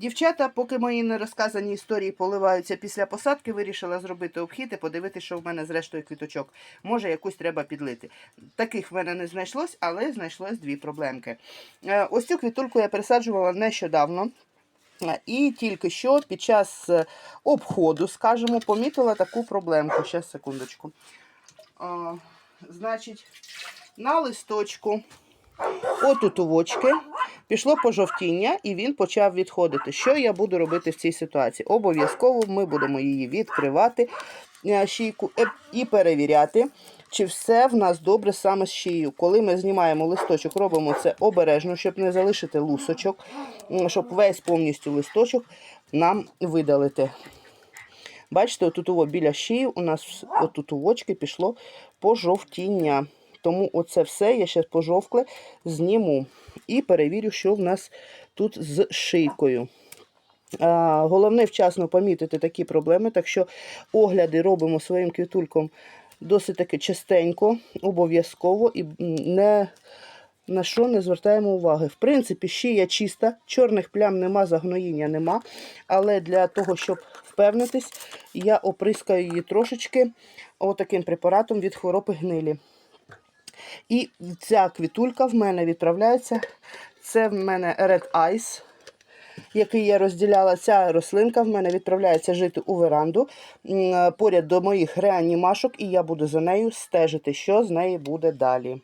Дівчата, поки мої нерозказані історії поливаються після посадки, вирішила зробити обхід і подивитися, що в мене з рештою квіточок. Може, якусь треба підлити. Таких в мене не знайшлось, але знайшлось дві проблемки. Е, Ось цю квітульку я пересаджувала нещодавно. Е, І тільки що під час е, обходу, скажімо, помітила таку проблемку. Ще секундочку. А, значить, на листочку отутувочки пішло пожовтіння, і він почав відходити. Що я буду робити в цій ситуації? Обов'язково ми будемо її відкривати е, шийку е, і перевіряти, чи все в нас добре саме з шиєю. Коли ми знімаємо листочок, робимо це обережно, щоб не залишити лусочок, щоб весь повністю листочок нам видалити. Бачите, отут біля шиї у нас отут у очки пішло пожовтіння. Тому оце все я ще пожовкле зніму і перевірю, що в нас тут з шийкою. Головне вчасно помітити такі проблеми, так що огляди робимо своїм квітульком досить таки частенько, обов'язково і не на що не звертаємо уваги. В принципі, шия чиста, чорних плям нема, загноїння нема. Але для того, щоб впевнитись, я оприскаю її трошечки отаким препаратом від хвороби гнилі. І ця квітулька в мене відправляється. Це в мене Red Ice, який я розділяла. Ця рослинка в мене відправляється жити у веранду поряд до моїх реанімашок, і я буду за нею стежити, що з неї буде далі.